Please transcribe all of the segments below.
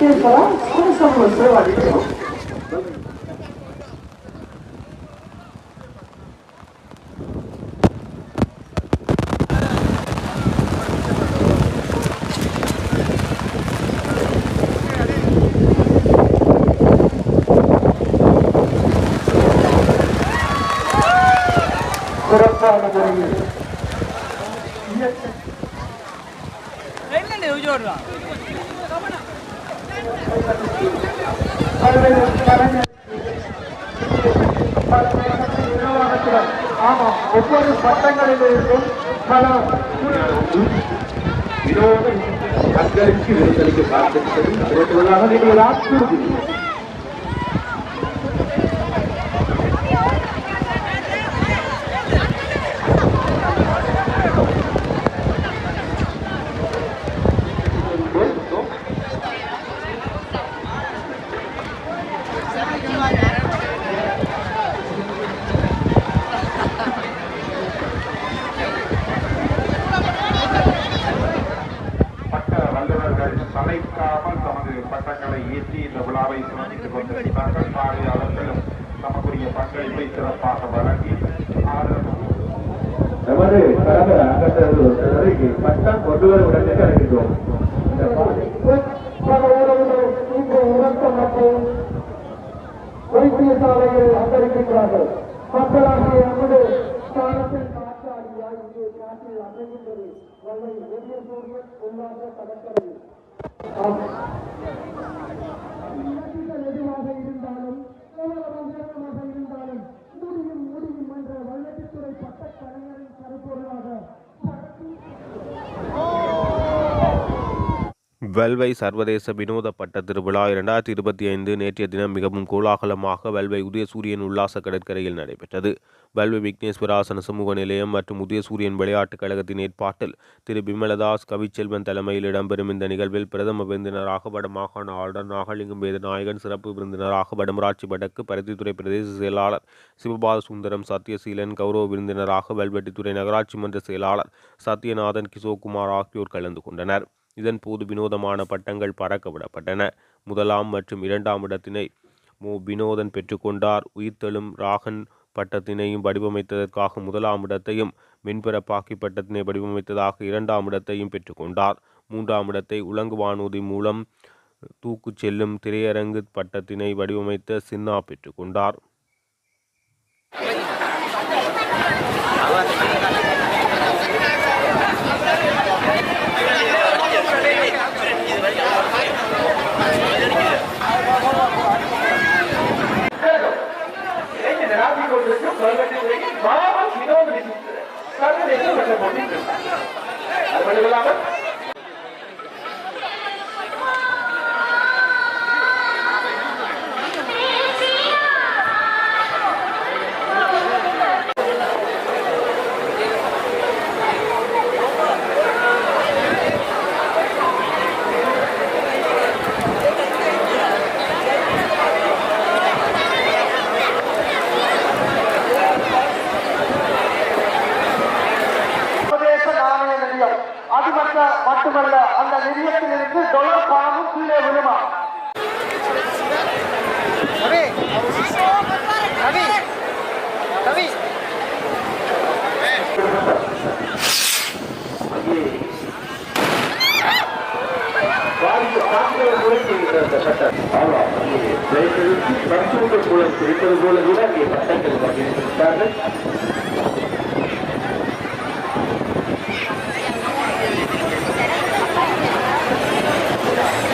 てるから、スポンサーもそれはできるよ。これは残りです。Ahí le doy yo, ¿verdad? ஆமாம் ஒவ்வொரு பட்டங்களிலிருந்தும் பல வினோத மக்களுக்கு விருந்தளிக்க பார்த்திருக்கிறது அதற்குள்ளாக நீங்கள் ஆற்றுவது சிறப்பித்துக் பார்வையாளர்களும் தமக்குரிய பங்களிப்பை சிறப்பாக வழங்கி நமது கடந்த அங்கத்திற்கு பட்டம் கொண்டு வரும் இடத்துக்கு அழைக்கின்றோம் இந்த பாதை. பல வைத்தியசாலையில் அமர்ந்திருக்கிறார்கள். வெல்வை சர்வதேச வினோத பட்ட திருவிழா இரண்டாயிரத்தி இருபத்தி ஐந்து நேற்றைய தினம் மிகவும் கோலாகலமாக வெல்வை உதயசூரியன் உல்லாச கடற்கரையில் நடைபெற்றது. வெல்வை விக்னேஸ்வராசன சமூக நிலையம் மற்றும் உதயசூரியன் விளையாட்டுக் கழகத்தின் ஏற்பாட்டில் திரு பிமலதாஸ் கவிச்செல்வன் தலைமையில் இடம்பெறும் இந்த நிகழ்வில் பிரதம விருந்தினராக வடமாகாண ஆளுநர் நாகலிங்கம் வேதநாயகன் சிறப்பு விருந்தினராக வடமராட்சி வடக்கு பருத்தித்துறை பிரதேச செயலாளர் சிவபால சுந்தரம் சத்யசீலன் கௌரவ விருந்தினராக வெல்வெட்டித்துறை நகராட்சி மன்ற செயலாளர் சத்யநாதன் கிஷோக்குமார் ஆகியோர் கலந்து கொண்டனர். இதன் போது வினோதமான பட்டங்கள் பறக்க விடப்பட்டன முதலாம் மற்றும் இரண்டாம் இடத்தினை மு. வினோதன் பெற்றுக்கொண்டார் உயிர்த்தெழும் ராகன் பட்டத்தினையும் வடிவமைத்ததற்காக முதலாம் இடத்தையும் மின்பரப்பாக்கி பட்டத்தினை வடிவமைத்ததாக இரண்டாம் இடத்தையும் பெற்றுக்கொண்டார் மூன்றாம் இடத்தை உலங்கு வானூதி மூலம் தூக்குச் செல்லும் திரையரங்கு பட்டத்தினை வடிவமைத்த சின்னா பெற்றுக்கொண்டார் இளைஞராகிக் கொண்டிருக்கும் பருவத்தின் மாபெரும் வினோத நிகழ்ச்சி. சர்வதேச பட்ட போட்டி அது மட்டுமில்லாமல் சர்வதேச நாணய நிலையம் அது மற்ற மட்டுமல்ல அந்த நிதியத்தில் இருந்து டொலர் பணமும் கீழே விழுமா வாரிசு தாக்குதல் முறைக்கு இந்த சட்டம் ஆமாம் அங்கே ஜெயலலிதா இருப்பது போல கூட அங்கே சட்டங்கள் பகிர்ந்திருக்கிறார்கள்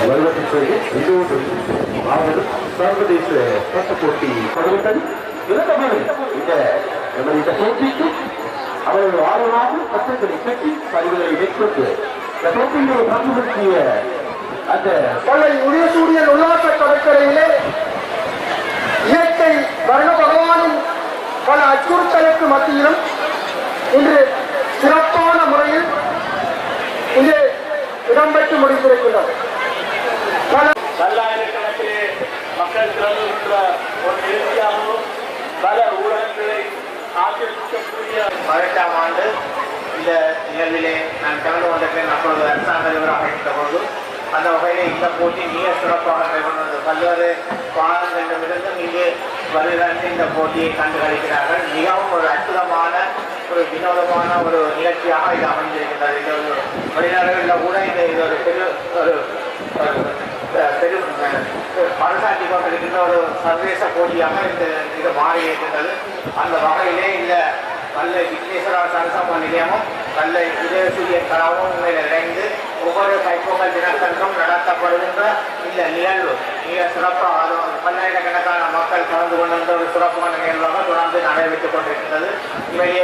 வருவதற்கு இன்னொரு மாபெரும் சர்வதேச போட்டி தொடர்ந்தது இந்த நமது இந்த போட்டிக்கு அவர்கள் ஆர்வமாக பட்டங்களை கட்டி பதிவுகளை மேற்கொண்டு இந்த போட்டியை பங்குபடுத்திய அந்த கொள்ளை உதயசூரியன் உல்லாச கடற்கரையிலே இயற்கை வர்ண பகவானின் பல அச்சுறுத்தலுக்கு மத்தியிலும் இன்று சிறப்பான முறையில் இங்கே இடம்பெற்று முடிந்திருக்கின்றது. பல பல்லாயிரக்கணக்கிலே மக்கள் திரளுகின்ற ஒரு நிகழ்ச்சியாகவும் பல ஊடகங்களை ஆக்கிரமிக்கக்கூடிய பதினெட்டாம் ஆண்டு இந்த நிகழ்விலே நான் கலந்து கொண்டிருக்கிறேன். அப்பொழுது அரசாங்க அதிபராக இருந்த பொழுது அந்த வகையில் இந்த போட்டி மிக சிறப்பாக நடைபெறுகிறது. பல்வேறு பாடங்களிடமிருந்தும் இங்கு வருகிறார்கள். இந்த போட்டியை கண்டுகளிக்கிறார்கள். மிகவும் ஒரு அற்புதமான ஒரு வினோதமான ஒரு நிகழ்ச்சியாக இது அமைந்திருக்கின்றது. இது ஒரு வெளிநாடுகளில் கூட இந்த இது ஒரு பெரு ஒரு ஒரு பெரும் பறைசாற்றி கொண்டிருக்கின்ற ஒரு சர்வதேச போட்டியாக இந்த இது மாறி இருக்கின்றது அந்த வகையிலே இந்த கல்லை விக்னேஸ்வரா சரசம்ம நிலையமும் நல்ல உதயசூரிய கலாவும் இணைந்து ஒவ்வொரு கைப்பொங்கல் தினத்தன்றும் நடத்தப்படுகின்ற இந்த நிகழ்வு. மிக சிறப்பாக அது பல்லாயிரக்கணக்கான மக்கள் கலந்து கொண்டிருந்த ஒரு சிறப்பான நிகழ்வாக தொடர்ந்து நடைபெற்றுக் கொண்டிருக்கின்றது இவையே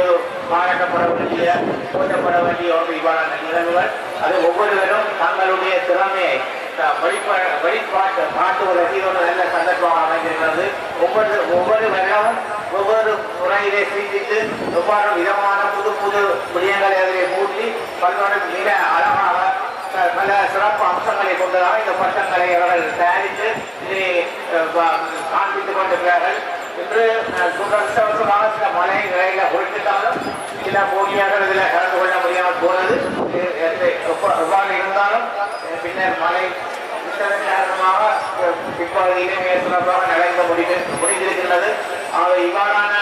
பாராட்டப்பட வேண்டிய போற்றப்பட வேண்டிய ஒரு இவ்வாறான நிகழ்வுகள். அது ஒவ்வொருவரும் தங்களுடைய திறமையை அஹ், வெளிப்பா வெளிப்பாட்டு காட்டுவதற்கு இது ஒரு நல்ல சந்தர்ப்பமாக அமைந்திருக்கிறது. ஒவ்வொரு ஒவ்வொரு வருடமும் ஒவ்வொரு முறையிலே சிந்தித்து எவ்வாறு விதமான புது புது விடயங்களை அதிலே மூட்டி பல்வேறு மிக அழகாக பல சிறப்பு அம்சங்களை கொண்டதாக இந்த பட்டங்களை அவர்கள் தயாரித்து இதை காண்பித்துக் கொண்டிருக்கிறார்கள். இன்று அஹ், சில மழை நிலையில குறிப்பிட்டாலும் சில போட்டியாளர்கள் இதில் கலந்து கொள்ள முடியாமல் போனது. எவ்வாறு இருந்தாலும் பின்னர் மழை காரணமாக அஹ், இனிமே சிறப்பாக நடந்து முடிந்து முடிந்திருக்கின்றது. இவ்வாறான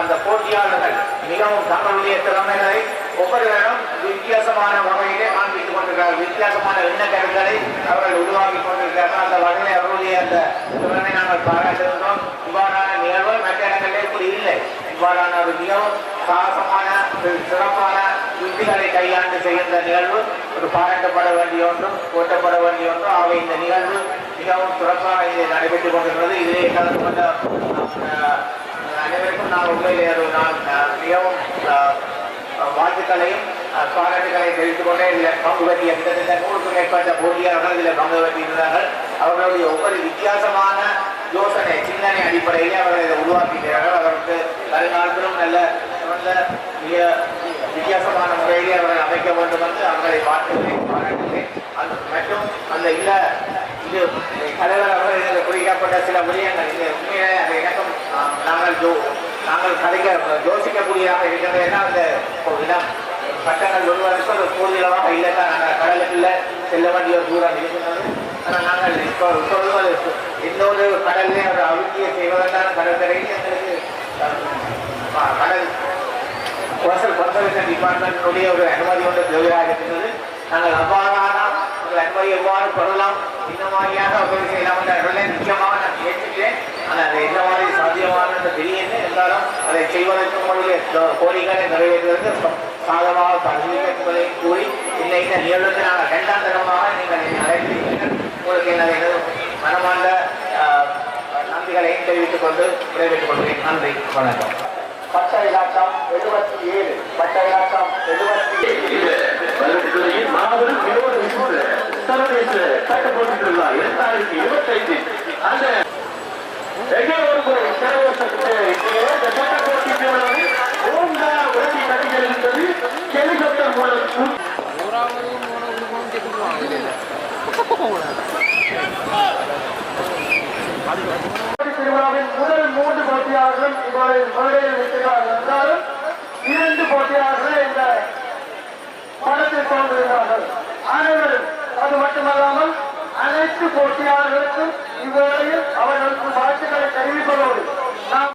அந்த போட்டியாளர்கள் மிகவும் தங்களுடைய திறமைகளை ஒவ்வொருவரும் வித்தியாசமான வகையிலே காண்பித்துக் கொண்டிருக்கிறார்கள். வித்தியாசமான எண்ண அவர்கள் உருவாக்கி கொண்டிருக்கிறார்கள். அந்த வகையில் அவர்களுடைய அந்த திறனை நாங்கள் பாராட்டுகின்றோம் இவ்வாறான நிகழ்வு மற்ற இடங்களிலே இப்படி இல்லை. இவ்வாறான ஒரு மிகவும் சாகசமான ஒரு சிறப்பான யுக்திகளை கையாண்டு செய்கின்ற நிகழ்வு ஒரு பாராட்டப்பட வேண்டிய ஒன்றும் போற்றப்பட வேண்டிய ஒன்றும் ஆக இந்த நிகழ்வு மிகவும் சிறப்பாக இதை நடைபெற்றுக் கொண்டிருக்கிறது. இதிலே கலந்து கொண்ட அனைவருக்கும் நான் உண்மையிலே ஒரு நான் மிகவும் வாழ்த்துக்களையும் அஹ், தெரிவித்துக் கொண்டே இதில் பங்கு பற்றிய கிட்டத்தட்ட நூறுக்கும் மேற்பட்ட போட்டியாளர்கள் இதில் பங்கு பற்றியிருந்தார்கள் அவர்களுடைய ஒவ்வொரு வித்தியாசமான யோசனை சிந்தனை அடிப்படையிலே அவர்கள் இதை உருவாக்கியிருக்கிறார்கள். அவருக்கு வருங்காலத்திலும் நல்ல நல்ல மிக வித்தியாசமான முறையிலே அவர்கள் அமைக்க வேண்டும் என்று அவர்களை வாழ்த்துகிறேன் பாராட்டுகிறேன். அது மற்றும் அந்த இல்லை இது தலைவர் அவர்கள் இதில் சில விடயங்கள் இது உண்மையிலே அது எனக்கும் நாங்கள் ஜோ நாங்கள் கதைக்க யோசிக்கக்கூடியதாக இருக்கிறது ஏன்னா அந்த இடம். பட்டங்கள் வருவதற்கு ஒரு கூடுதலாக இல்லை தான். நாங்கள் கடலுக்குள்ள செல்ல வேண்டிய ஒரு தூரம் ஆனால் நாங்கள் இப்போ இன்னொரு கடல்லே ஒரு அழுத்திய செய்வதற்கான கடற்கரையில் எங்களுக்கு கடல் கோசல் கன்சர்வேஷன் டிபார்ட்மெண்ட்டுடைய ஒரு அனுமதி ஒன்று தேவையாக இருக்கின்றது. நாங்கள் அவ்வாறான ஒரு எவ்வாறு பெறலாம் இந்த மாதிரியாக உதவி செய்யலாம் என்ற நிச்சயமாக நான் முயற்சித்தேன் ஆனால் அது என்ன மாதிரி சாத்தியமான என்று தெரியல இருந்தாலும் அதை செய்வதற்கு உங்களுடைய கோ- கோரிக்கைகளை நிறைவேற்றுவதற்கு சாதமாக பரிசீலிக்க என்பதை கூறி இந்த இந்த நிகழ்வுக்கு நான் இரண்டாம் தரமாக நீங்கள் என்னை அழைத்தீர்கள் உங்களுக்கு எனது மனமார்ந்த ஆஹ், நன்றிகளையும் தெரிவித்துக் கொண்டு விடைபெற்றுக் கொள்கிறேன். நன்றி. வணக்கம். பட்ட இலாக்கம் எழுபத்தி ஏழு. பட்ட இலாக்கம் எழுபத்தி ஏழு. மாபெரும் வினோத விசுவ சர்வதேச சட்ட போட்டி திருவிழா இரண்டாயிரத்தி இருபத்தைந்து அந்த எங்கே திருவிழாவில் ஓங்க ஹெலிகாப்டர் மூலம் திருவிழாவின் முதல் மூன்று போட்டியாளர்களும் இப்பொழுது அது மட்டுமல்லாமல் அனைத்து போட்டியாளர்களுக்கும் இவ்வேளையில் அவர்களுக்கு வாழ்த்துக்களை தெரிவிப்பதோடு